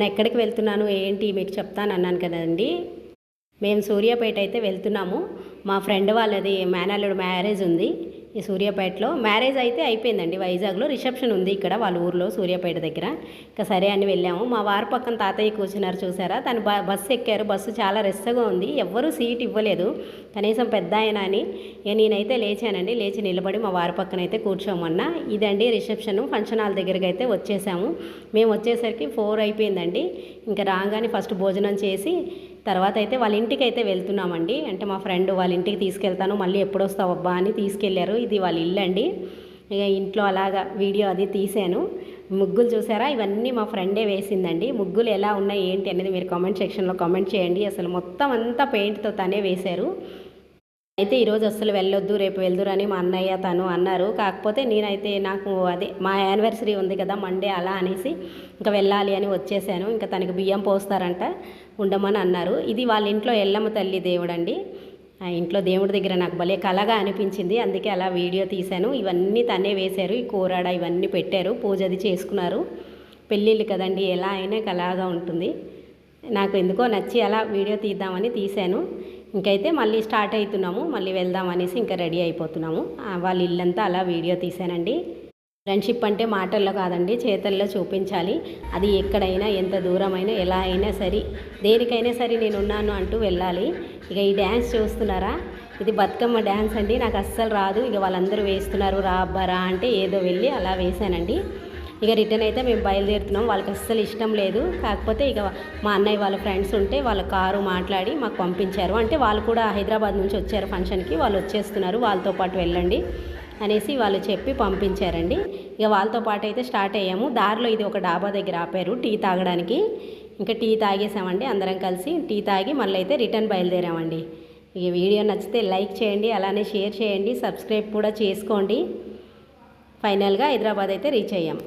నేను ఎక్కడికి వెళ్తున్నాను ఏంటి మీకు చెప్తాను అన్నాను కదండి. మేము సూర్యాపేట అయితే వెళ్తున్నాము. మా ఫ్రెండ్ వాళ్ళది మేనల్లుడు మ్యారేజ్ ఉంది. ఈ సూర్యాపేటలో. మ్యారేజ్ అయితే అయిపోయిందండి. వైజాగ్లో రిసెప్షన్ ఉంది ఇక్కడ వాళ్ళ ఊర్లో సూర్యాపేట దగ్గర. ఇంకా సరే అని వెళ్ళాము. మా వారి పక్కన తాతయ్య కూర్చున్నారు చూసారా? తను బ బస్సు ఎక్కారు. బస్సు చాలా రెస్సగా ఉంది. ఎవ్వరూ సీట్ ఇవ్వలేదు. కనీసం పెద్ద ఆయన అని. ఇక నేనైతే లేచానండి. లేచి నిలబడి మా వారి పక్కన అయితే కూర్చోమన్నా. ఇదండి రిసెప్షన్. ఫంక్షన్ హాల్ దగ్గరికి అయితే వచ్చేసాము. మేము వచ్చేసరికి ఫోర్ అయిపోయిందండి. ఇంకా రాగానే ఫస్ట్ భోజనం చేసి తర్వాత అయితే వాళ్ళ ఇంటికి అయితే వెళ్తున్నామండి. అంటే మా ఫ్రెండ్ వాళ్ళ ఇంటికి తీసుకెళ్తాను. మళ్ళీ ఎప్పుడు వస్తావు అబ్బా అని తీసుకెళ్ళారు. ఇది వాళ్ళ ఇల్లు అండి. ఇక ఇంట్లో అలాగా వీడియో అది తీసాను ముగ్గులు చూసారా? ఇవన్నీ మా ఫ్రెండే వేసిందండి. ముగ్గులు ఎలా ఉన్నాయి ఏంటి అనేది మీరు కామెంట్ సెక్షన్లో కామెంట్ చేయండి. అసలు మొత్తం అంతా పెయింట్తో తనే వేశారు. అయితే ఈరోజు అస్సలు వెళ్ళొద్దు రేపు వెళ్దురు అని మా అన్నయ్య తను అన్నారు. కాకపోతే నేనైతే నాకు అదే మా యానివర్సరీ ఉంది కదా మండే అలా అనేసి ఇంకా వెళ్ళాలి అని వచ్చేసాను. ఇంకా తనకి బియ్యం పోస్తారంట ఉండమని అన్నారు. ఇది వాళ్ళ ఇంట్లో ఎల్లమ్మ తల్లి దేవుడండి. ఆ ఇంట్లో దేవుడి దగ్గర నాకు భలే కలగా అనిపించింది. అందుకే అలా వీడియో తీశాను. ఇవన్నీ తనే వేశారు ఈ కూరాడ ఇవన్నీ పెట్టారు పూజ అది చేసుకున్నారు. పెళ్ళిళ్ళు కదండి ఎలా అయినా కలాగా ఉంటుంది. నాకు ఎందుకో నచ్చి అలా వీడియో తీద్దామని తీశాను. ఇంకైతే మళ్ళీ స్టార్ట్ అవుతున్నాము మళ్ళీ వెళ్దాం అనేసి ఇంకా రెడీ అయిపోతున్నాము. వాళ్ళ ఇల్లంతా అలా వీడియో తీశానండి. ఫ్రెండ్షిప్ అంటే మాటల్లో కాదండి చేతల్లో చూపించాలి. అది ఎక్కడైనా ఎంత దూరమైనా ఎలా అయినా సరే దేనికైనా సరే నేను ఉన్నాను అంటూ వెళ్ళాలి. ఇక ఈ డ్యాన్స్ చూస్తున్నారా? ఇది బతుకమ్మ డ్యాన్స్ అండి నాకు అస్సలు రాదు. ఇక వాళ్ళందరూ వేస్తున్నారు రా అబ్బా అంటే ఏదో వెళ్ళి అలా వేశానండి. ఇక రిటర్న్ అయితే మేము బయలుదేరుతున్నాం. వాళ్ళకి అస్సలు ఇష్టం లేదు. కాకపోతే ఇక మా అన్నయ్య వాళ్ళ ఫ్రెండ్స్ ఉంటే వాళ్ళ కారు మాట్లాడి మాకు పంపించారు. అంటే వాళ్ళు కూడా హైదరాబాద్ నుంచి వచ్చారు ఫంక్షన్కి. వాళ్ళు వచ్చేస్తున్నారు. వాళ్ళతో పాటు వెళ్ళండి అనేసి వాళ్ళు చెప్పి పంపించారండి. ఇక వాళ్ళతో పాటు అయితే స్టార్ట్ అయ్యాము. దారిలో ఇది ఒక డాబా దగ్గర ఆపారు టీ తాగడానికి. ఇంకా టీ తాగేసామండి. అందరం కలిసి టీ తాగి మళ్ళీ అయితే రిటర్న్ బయలుదేరామండి. ఇక వీడియో నచ్చితే లైక్ చేయండి. అలానే షేర్ చేయండి. సబ్స్క్రైబ్ కూడా చేసుకోండి. ఫైనల్గా హైదరాబాద్ అయితే రీచ్ అయ్యాం.